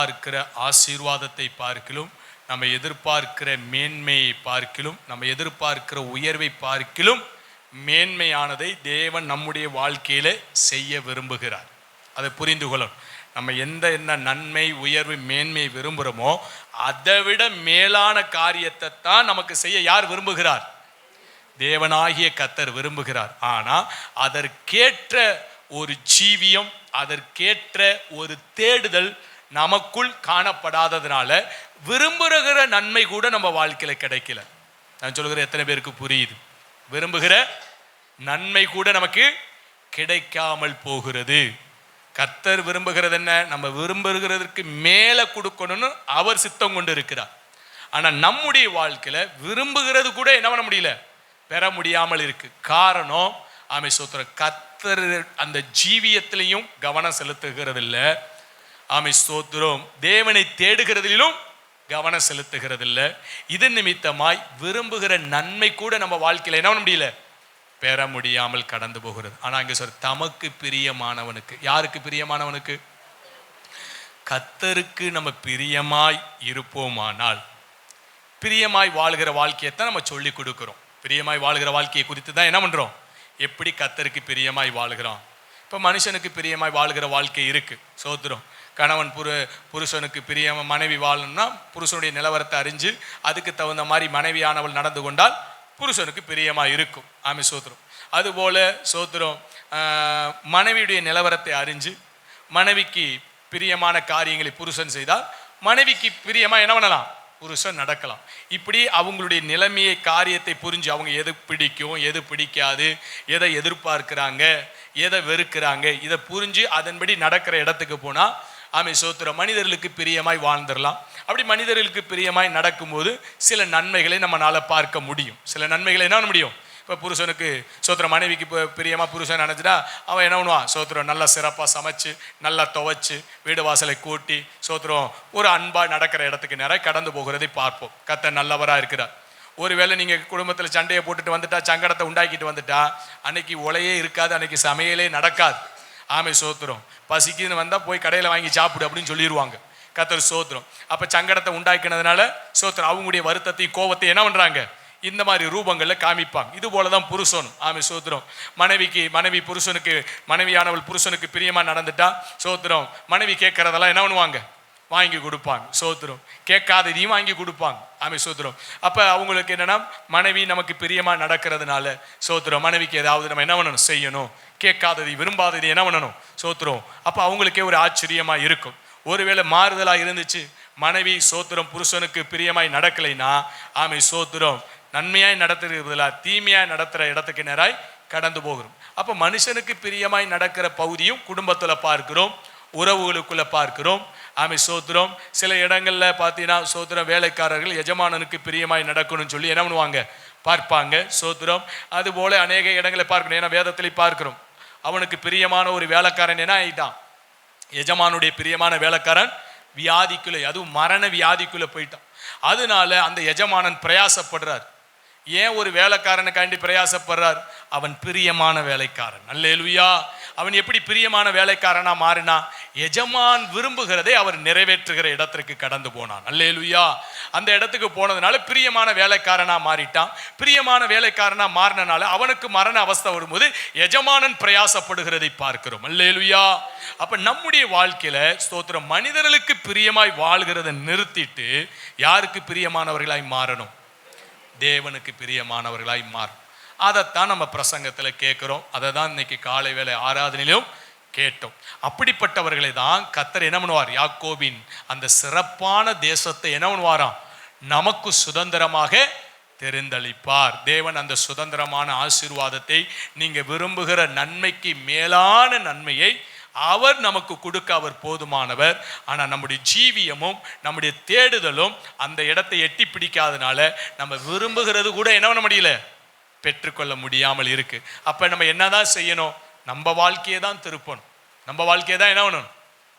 எதிர்பார்க்கிற ஆசீர்வாதத்தை பார்க்கிலும் நம்ம எதிர்பார்க்கிற மேன்மையை பார்க்கிலும் நம்ம எதிர்பார்க்கிற உயர்வை பார்க்கிலும் மேன்மையானதை தேவன் நம்முடைய வாழ்க்கையில செய்ய விரும்புகிறார். அதை புரிந்து கொள்ளணும். நம்ம எந்த என்ன நன்மை உயர்வு மேன்மை விரும்புகிறோமோ அதை விட மேலான காரியத்தை தான் நமக்கு செய்ய யார் விரும்புகிறார்? தேவனாகிய கத்தர் விரும்புகிறார். ஆனா அதற்கேற்ற ஒரு ஜீவியம் அதற்கேற்ற ஒரு தேடுதல் நமக்குள் காணப்படாததுனால விரும்புகிற நன்மை கூட நம்ம வாழ்க்கையில் கிடைக்கல. நான் சொல்லுகிற எத்தனை பேருக்கு புரியுது? விரும்புகிற நன்மை கூட நமக்கு கிடைக்காமல் போகிறது. கர்த்தர் விரும்புகிறது என்ன? நம்ம விரும்புகிறதற்கு மேலே கொடுக்கணும்னு அவர் சித்தம் கொண்டு இருக்கிறார். ஆனால் நம்முடைய வாழ்க்கையில் விரும்புகிறது கூட என்ன பண்ண முடியல? பெற முடியாமல் இருக்குது காரணம் ஆமை சோத்திர கத்தர் அந்த ஜீவியத்திலையும் கவனம் செலுத்துகிறதில்ல. ஆமை ஸ்தோத்திரம். தேவனை தேடுகிறதிலும் கவனம் செலுத்துகிறது இல்லை இது நிமித்தமாய் விரும்புகிற நன்மை கூட நம்ம வாழ்க்கையில் என்ன பண்ண முடியல? பெற முடியாமல் கடந்து போகிறது. ஆனால் அங்கே சொல் தமக்கு பிரியமானவனுக்கு. யாருக்கு பிரியமானவனுக்கு? கத்தருக்கு நம்ம பிரியமாய் இருப்போமானால் பிரியமாய் வாழ்கிற வாழ்க்கையைத்தான் நம்ம சொல்லி கொடுக்குறோம். பிரியமாய் வாழ்கிற வாழ்க்கையை குறித்து தான் என்ன பண்ணுறோம் எப்படி கத்தருக்கு பிரியமாய் வாழ்கிறோம்? இப்போ மனுஷனுக்கு பிரியமாய் வாழ்கிற வாழ்க்கை இருக்குது சோத்திரம். கணவன் புரு புருஷனுக்கு பிரியமாக மனைவி வாழணும்னா புருஷனுடைய நிலவரத்தை அறிஞ்சு அதுக்கு தகுந்த மாதிரி மனைவியானவள் நடந்து கொண்டால் புருஷனுக்கு பிரியமாக இருக்கும். ஆமை சோத்திரம். அதுபோல் சோத்திரம் மனைவியுடைய நிலவரத்தை அறிஞ்சு மனைவிக்கு பிரியமான காரியங்களை புருஷன் செய்தால் மனைவிக்கு பிரியமாக என்ன பண்ணலாம்? புருஷன் நடக்கலாம். இப்படி அவங்களுடைய நிலைமையை காரியத்தை புரிஞ்சு அவங்க எது பிடிக்கும் எது பிடிக்காது எதை எதிர்பார்க்கிறாங்க எதை வெறுக்கிறாங்க? இதை புரிஞ்சு அதன்படி நடக்கிற இடத்துக்கு போனால் ஆமை சோத்திர மனிதர்களுக்கு பிரியமாய் வாழ்ந்துடலாம். அப்படி மனிதர்களுக்கு பிரியமாய் நடக்கும்போது சில நன்மைகளை நம்மளால் பார்க்க முடியும். சில நன்மைகளை என்ன பண்ண முடியும்? இப்போ புருஷனுக்கு சோத்திரம் மனைவிக்கு இப்போ பிரியமாக புருஷன் நினச்சினா அவன் என்ன பண்ணுவான்? சோத்திரம் நல்லா சிறப்பாக சமைச்சு நல்லா துவைச்சு வீடு வாசலை கூட்டி சோத்திரம் ஒரு அன்பாக நடக்கிற இடத்துக்கு நேராக கடந்து போகிறதை பார்ப்போம். கத்த நல்லவராக இருக்கிறார். ஒருவேளை நீங்கள் குடும்பத்தில் சண்டையை போட்டுட்டு வந்துட்டா சங்கடத்தை உண்டாக்கிட்டு வந்துட்டா அன்னைக்கு உலையே இருக்காது அன்னைக்கு சமையலே நடக்காது. ஆமை சோத்துரும் பசிக்குன்னு வந்தால் போய் கடையில் வாங்கி சாப்பிடு அப்படின்னு சொல்லிடுவாங்க கத்தர் சோத்துரும் அப்போ சங்கடத்தை உண்டாக்கினதுனால சோத்துரும் அவங்களுடைய வருத்தத்தையும் கோவத்தை என்ன பண்ணுறாங்க இந்த மாதிரி ரூபங்களில் காமிப்பாங்க. இது போல தான் புருஷனும். ஆமை சோத்திரம் மனைவிக்கு மனைவி புருஷனுக்கு மனைவியானவள் புருஷனுக்கு பிரியமாக நடந்துட்டா சோத்திரம் மனைவி கேட்குறதெல்லாம் என்ன பண்ணுவாங்க? வாங்கி கொடுப்பாங்க. சோத்திரம். கேட்காததையும் வாங்கி கொடுப்பாங்க. ஆமை சோத்திரம். அப்போ அவங்களுக்கு என்னென்னா மனைவி நமக்கு பிரியமாக நடக்கிறதுனால சோத்திரம் மனைவிக்கு ஏதாவது நம்ம என்ன பண்ணணும்? செய்யணும். கேட்காததை விரும்பாததை என்ன பண்ணணும்? சோத்திரம். அப்போ அவங்களுக்கே ஒரு ஆச்சரியமாக இருக்கும். ஒருவேளை மாறுதலாக இருந்துச்சு மனைவி சோத்திரம் புருஷனுக்கு பிரியமாய் நடக்கலைன்னா ஆமை சோத்திரம் நன்மையாய் நடத்துறதுல தீமையாய் நடத்துகிற இடத்துக்கு நேராய் கடந்து போகிறோம். அப்போ மனுஷனுக்கு பிரியமாய் நடக்கிற பகுதியும் குடும்பத்தில் பார்க்கிறோம் உறவுகளுக்குள்ளே பார்க்கிறோம் ஆமை சோத்திரம். சில இடங்களில் பார்த்தீங்கன்னா சோத்திரம் வேலைக்காரர்கள் எஜமானனுக்கு பிரியமாய் நடக்கணும்னு சொல்லி என்ன பண்ணுவாங்க? பார்ப்பாங்க சோத்திரம். அதுபோல அநேக இடங்களை பார்க்கணும். ஏன்னா வேதத்திலே பார்க்கிறோம். அவனுக்கு பிரியமான ஒரு வேலைக்காரன் என்ன ஆயிட்டான்? எஜமானுடைய பிரியமான வேலைக்காரன் வியாதிக்குள்ள அதுவும் மரண வியாதிக்குள்ளே போயிட்டான். அதனால அந்த எஜமானன் பிரயாசப்படுறார். ஏன் ஒரு வேலைக்காரனுக்காண்டி பிரயாசப்படுறார்? அவன் பிரியமான வேலைக்காரன். அல்லேலுயா! அவன் எப்படி பிரியமான வேலைக்காரனா மாறினா? எஜமான் விரும்புகிறதை அவர் நிறைவேற்றுகிற இடத்திற்கு கடந்து போனான். அல்லேலுயா. அந்த இடத்துக்கு போனதுனால பிரியமான வேலைக்காரனா மாறிட்டான். பிரியமான வேலைக்காரனா மாறினனால அவனுக்கு மரண அவஸ்தை வரும்போது எஜமானன் பிரயாசப்படுகிறதை பார்க்கிறோம். அல்லேலுயா. அப்ப நம்முடைய வாழ்க்கையில ஸ்தோத்திரம் மனிதர்களுக்கு பிரியமாய் வாழ்கிறதை நிறுத்திட்டு யாருக்கு பிரியமானவர்களாய் மாறணும்? தேவனுக்கு பிரியமானவர்களாய் மாறும் அதைத்தான் நம்ம பிரசங்கத்தில் கேட்குறோம் அதை தான் இன்னைக்கு காலை வேளை ஆராதனையிலும் கேட்டோம். அப்படிப்பட்டவர்களை தான் கத்தர் என்ன பண்ணுவார்? யாக்கோபின் அந்த சிறப்பான தேசத்தை என்ன பண்ணுவாராம்? நமக்கு சுதந்திரமாக தெரிந்தளிப்பார். தேவன் அந்த சுதந்திரமான ஆசீர்வாதத்தை நீங்கள் விரும்புகிற நன்மைக்கு மேலான நன்மையை அவர் நமக்கு கொடுக்க அவர் போதுமானவர். ஆனால் நம்முடைய ஜீவியமும் நம்முடைய தேடுதலும் அந்த இடத்தை எட்டி பிடிக்காதனால நம்ம விரும்புகிறது கூட என்ன பண்ண முடியல? பெற்றுக்கொள்ள முடியாமல் இருக்குது அப்போ நம்ம என்னதான் செய்யணும்? நம்ம வாழ்க்கையை தான் திருப்பணும். நம்ம வாழ்க்கையை தான் என்ன பண்ணணும்?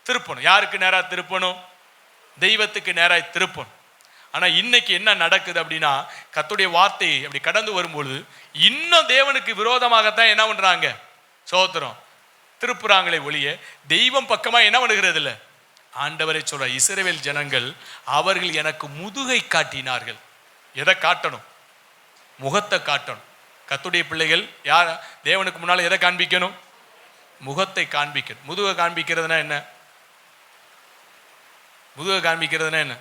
திருப்பணும். யாருக்கு நேராக திருப்பணும்? தெய்வத்துக்கு நேராக திருப்பணும். ஆனால் இன்னைக்கு என்ன நடக்குது அப்படின்னா கத்துடைய வார்த்தை அப்படி கடந்து வரும்பொழுது இன்னும் தேவனுக்கு விரோதமாகத்தான் என்ன பண்ணுறாங்க சோத்திரம். திருப்புறாங்களே ஒழிய தெய்வம் பக்கமாக என்ன பண்ணுகிறது இல்லை ஆண்டவரை சொல்ற இஸ்ரவேல் ஜனங்கள் அவர்கள் எனக்கு முதுகை காட்டினார்கள். எதை காட்டணும்? முகத்தை காட்டணும். கத்துடைய பிள்ளைகள் யார் தேவனுக்கு முன்னால் எதை காண்பிக்கணும்? முகத்தை காண்பிக்கணும். முதுகை காண்பிக்கிறதுனா என்ன? முதுகை காண்பிக்கிறதுனா என்ன?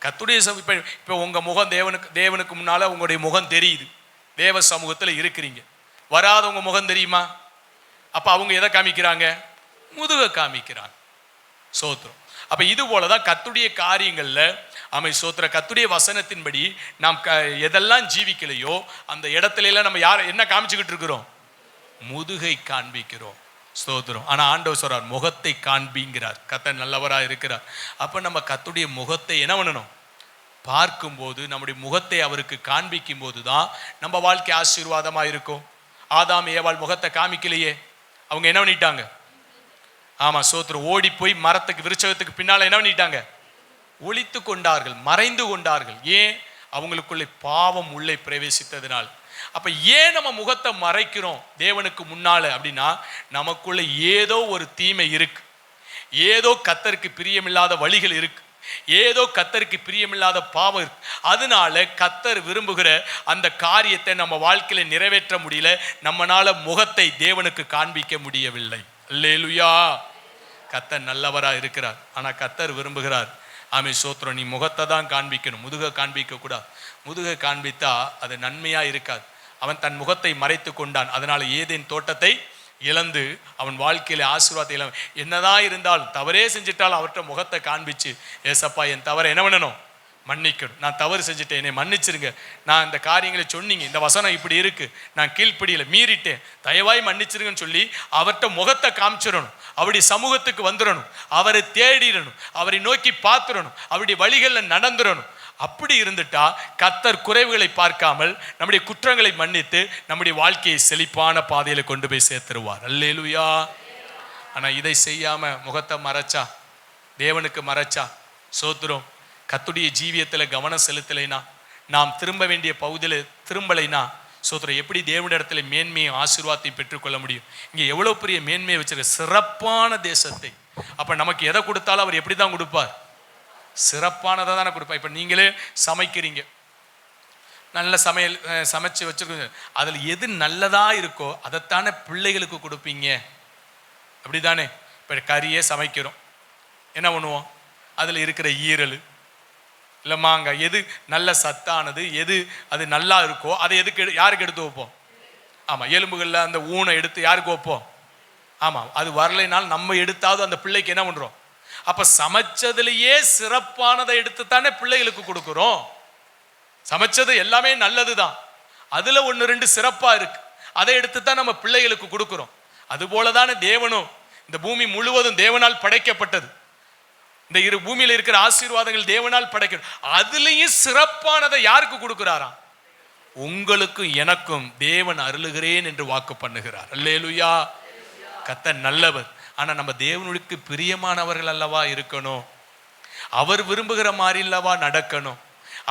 கத்துடைய சம இப்போ இப்போ உங்கள் முகம் தேவனுக்கு தேவனுக்கு முன்னால் உங்களுடைய முகம் தெரியுது. தேவ சமூகத்தில் இருக்கிறீங்க. வராதவங்க முகம் தெரியுமா? அப்போ அவங்க எதை காமிக்கிறாங்க? முதுகை காமிக்கிறாங்க. சோத்திரம். அப்ப இது போல தான் கத்துடைய காரியங்கள்ல அமை சோத்திர கத்துடைய வசனத்தின்படி நாம் க எதெல்லாம் ஜீவிக்கலையோ அந்த இடத்துல எல்லாம் நம்ம யார் என்ன காமிச்சுக்கிட்டு இருக்கிறோம்? முதுகை காண்பிக்கிறோம். ஸ்தோத்திரம். ஆனால் ஆண்டவர் சொல்கிறார் முகத்தை காண்பிங்கிறார். கத்த நல்லவராக இருக்கிறார். அப்போ நம்ம கத்துடைய முகத்தை என்ன பண்ணணும்? பார்க்கும்போது நம்முடைய முகத்தை அவருக்கு காண்பிக்கும் போது தான் நம்ம வாழ்க்கை ஆசீர்வாதமாக இருக்கும். ஆதாம் ஏவாள் முகத்தை காமிக்கலையே. அவங்க என்ன பண்ணிட்டாங்க? ஆமாம் சோத்திரம் ஓடி போய் மரத்துக்கு விருச்சகத்துக்கு பின்னால் என்ன பண்ணிட்டாங்க? ஒளித்து கொண்டார்கள் மறைந்து கொண்டார்கள். ஏன்? அவங்களுக்குள்ளே பாவம் உள்ளே பிரவேசித்ததினால். அப்போ ஏன் நம்ம முகத்தை மறைக்கிறோம் தேவனுக்கு முன்னால் அப்படின்னா நமக்குள்ளே ஏதோ ஒரு தீமை இருக்கு. ஏதோ கத்தருக்கு பிரியமில்லாத வழிகள் இருக்கு. ஏதோ கத்தருக்கு பிரியமில்லாத பாவம் இருக்கு. அதனால கத்தர் விரும்புகிற அந்த காரியத்தை நம்ம வாழ்க்கையில நிறைவேற்ற முடியல. நம்மளால முகத்தை தேவனுக்கு காண்பிக்க முடியவில்லை. அல்லேலுயா. கத்தர் நல்லவராக இருக்கிறார். ஆனால் கத்தர் விரும்புகிறார். ஆமே சோத்திரம் நீ முகத்தை தான் காண்பிக்கணும். முதுகை காண்பிக்க கூடாது. முதுகை காண்பித்தா அது நன்மையாக இருக்காது. அவன் தன் முகத்தை மறைத்து கொண்டான். அதனால் ஏதேன் தோட்டத்தை இழந்து அவன் வாழ்க்கையில் ஆசீர்வாதத்தை இழந்து என்னதான் இருந்தாலும் தவறே செஞ்சிட்டாலும் அவர்கிட்ட முகத்தை காண்பிச்சு ஏசப்பா என் தவறை என்ன பண்ணணும்? மன்னிக்கணும். நான் தவறு செஞ்சுட்டேன். என்னை மன்னிச்சிருங்க. நான் இந்த காரியங்களை சொன்னீங்க. இந்த வசனம் இப்படி இருக்கு. நான் கீழ்ப்படியில். மீறிட்டேன். தயவாய் மன்னிச்சிருங்கன்னு சொல்லி அவர்கிட்ட முகத்தை காமிச்சிடணும். அவருடைய சமூகத்துக்கு வந்துடணும். அவரை தேடிடணும். அவரை நோக்கி பார்த்துடணும். அவருடைய வழிகளில் நடந்துடணும். அப்படி இருந்துட்டா கத்தர் குறைவுகளை பார்க்காமல் நம்முடைய குற்றங்களை மன்னித்து நம்முடைய வாழ்க்கையை செழிப்பான பாதையில் கொண்டு போய் சேர்த்துருவார். அல்லேலுயா. ஆனால் இதை செய்யாமல் முகத்தை மறைச்சா தேவனுக்கு மறைச்சா சோத்துரும் கத்துடைய ஜீவியத்தில் கவனம் செலுத்தலைனா நாம் திரும்ப வேண்டிய பகுதியில் திரும்பலைனா சோத்திரம் எப்படி தேவனிடத்துல மேன்மையும் ஆசீர்வாதத்தையும் பெற்றுக்கொள்ள முடியும்? இங்கே எவ்வளோ பெரிய மேன்மையை வச்சிருக்க சிறப்பான தேசத்தை. அப்போ நமக்கு எதை கொடுத்தாலும் அவர் எப்படி தான் கொடுப்பார்? சிறப்பானதை தானே கொடுப்பார். இப்போ நீங்களே சமைக்கிறீங்க. நல்ல சமையல் சமைச்சு வச்சிருக்கீங்க. அதில் எது நல்லதாக இருக்கோ அதைத்தானே பிள்ளைகளுக்கு கொடுப்பீங்க. அப்படி தானே இப்போ கறியே சமைக்கிறோம். என்ன பண்ணுவோம்? அதில் இருக்கிற ஈரல் இல்லை எது நல்ல சத்தானது எது அது நல்லா இருக்கோ அதை எதுக்கு எடு- யாருக்கு எடுத்து வைப்போம்? ஆமாம் எலும்புகளில் அந்த ஊனை எடுத்து யாருக்கு வைப்போம்? ஆமாம் அது வரலைனாலும் நம்ம எடுத்தாவது அந்த பிள்ளைக்கு என்ன பண்ணுறோம் அப்போ சமைச்சதுலேயே சிறப்பானதை எடுத்து தானே பிள்ளைகளுக்கு கொடுக்குறோம்? சமைச்சது எல்லாமே நல்லது தான் அதில் ஒன்று ரெண்டு சிறப்பாக இருக்குது அதை எடுத்து தான் நம்ம பிள்ளைகளுக்கு கொடுக்குறோம். அதுபோல தானே தேவனும் இந்த பூமி முழுவதும் தேவனால் படைக்கப்பட்டது. இந்த இரு பூமியில் இருக்கிற ஆசீர்வாதங்கள் தேவனால் படைக்கணும். அதுலேயும் சிறப்பானதை யாருக்கு கொடுக்குறாராம்? உங்களுக்கும் எனக்கும் தேவன் அருளுகிறேன் என்று வாக்கு பண்ணுகிறார். அல்லேலுயா. கத்த நல்லவர். ஆனால் நம்ம தேவனுக்கு பிரியமானவர்கள் அல்லவா இருக்கணும்? அவர் விரும்புகிற மாதிரி அல்லவா நடக்கணும்?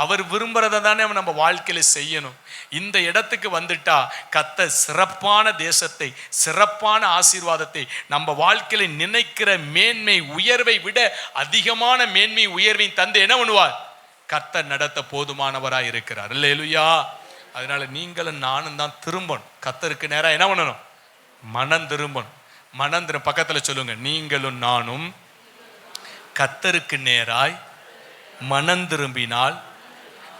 அவர் விரும்புகிறத தானே நம்ம வாழ்க்கையில் செய்யணும். இந்த இடத்துக்கு வந்துட்டா கத்த சிறப்பான தேசத்தை சிறப்பான ஆசீர்வாதத்தை நம்ம வாழ்க்கையில் நினைக்கிற மேன்மை உயர்வை விட அதிகமான மேன்மை உயர்வையும் தந்து என்ன பண்ணுவார்? கத்த நடத்த போதுமானவராக இருக்கிறார். இல்லையா அதனால நீங்களும் நானும் தான் திரும்பணும். கத்தருக்கு நேராக என்ன பண்ணணும்? மனம் திரும்பணும். மனம் திரும்ப பக்கத்தில் சொல்லுங்க. நீங்களும் நானும் கத்தருக்கு நேராய் மனம் திரும்பினால்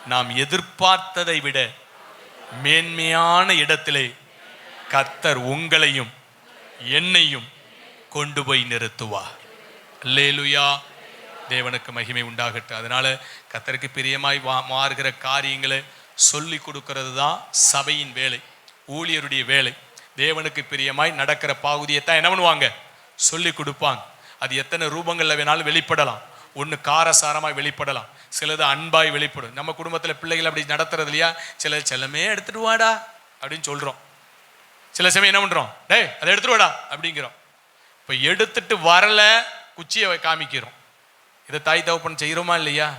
நாம் எதிர்பார்த்ததை விட மேன்மையான இடத்திலே கர்த்தர் உங்களையும் என்னையும் கொண்டு போய் நிறுத்துவார். லேலுயா தேவனுக்கு மகிமை உண்டாகட்டும். அதனால கத்தருக்கு பிரியமாய் வா மாறுகிற காரியங்களை சொல்லி கொடுக்கறது தான் சபையின் வேலை ஊழியருடைய வேலை. தேவனுக்கு பிரியமாய் நடக்கிற பகுதியை தான் என்ன பண்ணுவாங்க? சொல்லி கொடுப்பாங்க. அது எத்தனை ரூபங்களில் வேணாலும் வெளிப்படலாம். ஒன்று காரசாரமாக வெளிப்படலாம். சிலது அன்பாய் வெளிப்படும். நம்ம குடும்பத்தில் பிள்ளைகள் அப்படி நடத்துறது இல்லையா? சில செல்லமே எடுத்துட்டு வாடா அப்படின்னு சொல்கிறோம் சில சமயம் என்ன பண்ணுறோம் டேய் அதை எடுத்துட்டு வாடா அப்படிங்கிறோம். இப்போ எடுத்துட்டு வரல குச்சியை காமிக்கிறோம். இதை தாய் தகப்பன் செய்கிறோமா இல்லையா?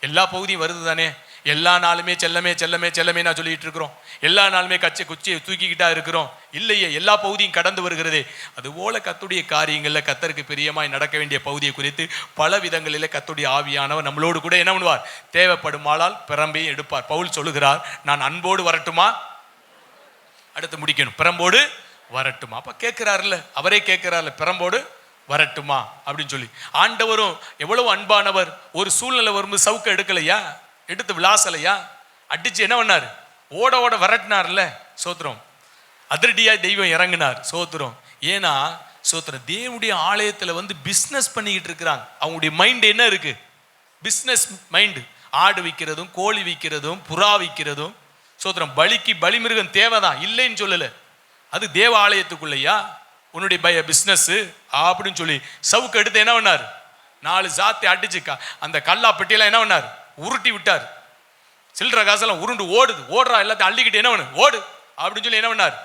எல்லா பகுதியும் வருது தானே எல்லா நாளுமே செல்லமே செல்லமே செல்லமே நான் சொல்லிட்டு இருக்கிறோம். எல்லா நாளுமே கச்சை குச்சியை தூக்கிக்கிட்டா இருக்கிறோம். இல்லையே எல்லா பகுதியும் கடந்து வருகிறதே. அதுபோல கத்துடைய காரியங்களில் கத்தருக்கு பிரியமாய் நடக்க வேண்டிய பகுதியை குறித்து பல விதங்களில் கத்துடைய ஆவியானவர் நம்மளோடு கூட என்ன பண்ணுவார்? தேவைப்படுமானால் பிறம்பையும் எடுப்பார். பவுல் சொல்லுகிறார் நான் அன்போடு வரட்டுமா? அடுத்து முடிக்கணும். பிறம்போடு வரட்டுமா? அப்போ கேட்குறாருல்ல. அவரே கேட்கிறாருல்ல பிறம்போடு வரட்டுமா? அப்படின்னு சொல்லி. ஆண்டவரும் எவ்வளவு அன்பானவர். ஒரு சூழ்நிலை வரும்போது சவுக்க எடுக்கலையா? எடுத்து விளாசலையா அடித்து என்ன பண்ணார்? ஓட ஓட விரட்டினார்ல சோத்திரம். அதிரடியாக தெய்வம் இறங்கினார் சோத்திரம். ஏன்னா சோத்திரம் தேவனுடைய ஆலயத்தில் வந்து பிஸ்னஸ் பண்ணிக்கிட்டு இருக்கிறாங்க. அவங்களுடைய மைண்ட் என்ன இருக்குது பிஸ்னஸ் மைண்டு ஆடு விற்கிறதும் கோழி விற்கிறதும் புறா விற்கிறதும் சோத்திரம் பலிக்கு பலிமிருகம் தேவைதான். இல்லைன்னு சொல்லலை. அது தேவ ஆலயத்துக்குள்ளையா? உன்னுடைய பய பிஸ்னஸ்ஸு அப்படின்னு சொல்லி சவுக்கு எடுத்து என்ன பண்ணார்? நாலு சாத்தி அடிச்சு அந்த கல்லா பெட்டியெல்லாம் என்ன பண்ணார்? உருட்டி விட்டார். சில்லற காசெல்லாம் உருண்டு ஓடுது. ஓடுறா எல்லாத்தையும் அள்ளிக்கிட்டு என்ன பண்ணு? ஓடு. அப்படின்னு சொல்லி என்ன பண்ணார்?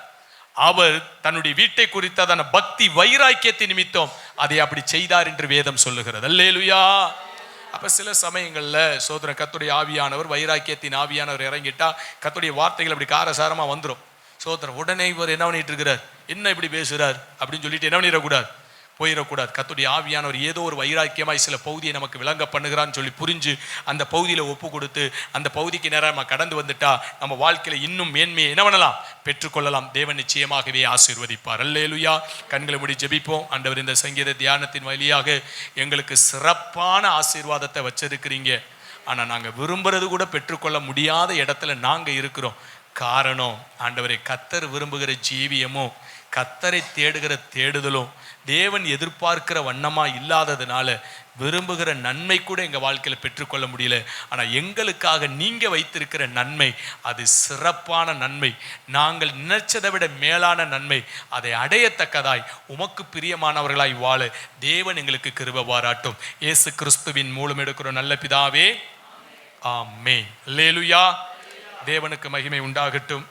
அவர் தன்னுடைய வீட்டை குறித்ததான பக்தி வைராக்கியத்தை நிமித்தம் அதை அப்படி செய்தார் என்று வேதம் சொல்லுகிறது. அல்லேலுயா. அப்போ சில சமயங்களில் சோதர கத்துடைய ஆவியானவர் வைராக்கியத்தின் ஆவியானவர் இறங்கிட்டா கத்துடைய வார்த்தைகள் அப்படி காரசாரமாக வந்துடும் சோதரன் உடனே இவர் என்ன பண்ணிட்டு இருக்கிறார்? என்ன இப்படி பேசுகிறார் அப்படின்னு சொல்லிட்டு என்ன பண்ணிடக்கூடாது? போயிடக்கூடாது. கத்துடைய ஆவியானவர் ஏதோ ஒரு வைராக்கியமாய் சில பகுதியை நமக்கு விளங்க பண்ணுகிறான்னு சொல்லி புரிஞ்சு அந்த பகுதியில் ஒப்பு கொடுத்து அந்த பகுதிக்கு நேரம் நம்ம கடந்து வந்துட்டா நம்ம வாழ்க்கையில் இன்னும் மேன்மையை என்ன பண்ணலாம்? பெற்றுக்கொள்ளலாம். தேவன் நிச்சயமாகவே ஆசீர்வதிப்பார். அல்லேலுயா. கண்களை முடி ஜெபிப்போம். ஆண்டவர் இந்த சங்கீத தியானத்தின் வழியாக எங்களுக்கு சிறப்பான ஆசீர்வாதத்தை வச்சிருக்கிறீங்க. ஆனால் நாங்கள் விரும்புறது கூட பெற்றுக்கொள்ள முடியாத இடத்துல நாங்கள் இருக்கிறோம். காரணம். ஆண்டவரை கத்தர் விரும்புகிற ஜீவியமும் கத்தரை தேடுகிற தேடுதலும் தேவன் எதிர்பார்க்கிற வண்ணமாக இல்லாததுனால விரும்புகிற நன்மை கூட எங்கள் வாழ்க்கையில் பெற்றுக்கொள்ள முடியல. ஆனால் எங்களுக்காக நீங்கள் வைத்திருக்கிற நன்மை அது சிறப்பான நன்மை. நாங்கள் நினைச்சதை விட மேலான நன்மை அதை அடையத்தக்கதாய் உமக்கு பிரியமானவர்களாய் வாழ தேவன் எங்களுக்கு கிருப பாராட்டும். இயேசு கிறிஸ்துவின் மூலம் எடுக்கிற நல்ல பிதாவே ஆமே லேலுயா தேவனுக்கு மகிமை உண்டாகட்டும்.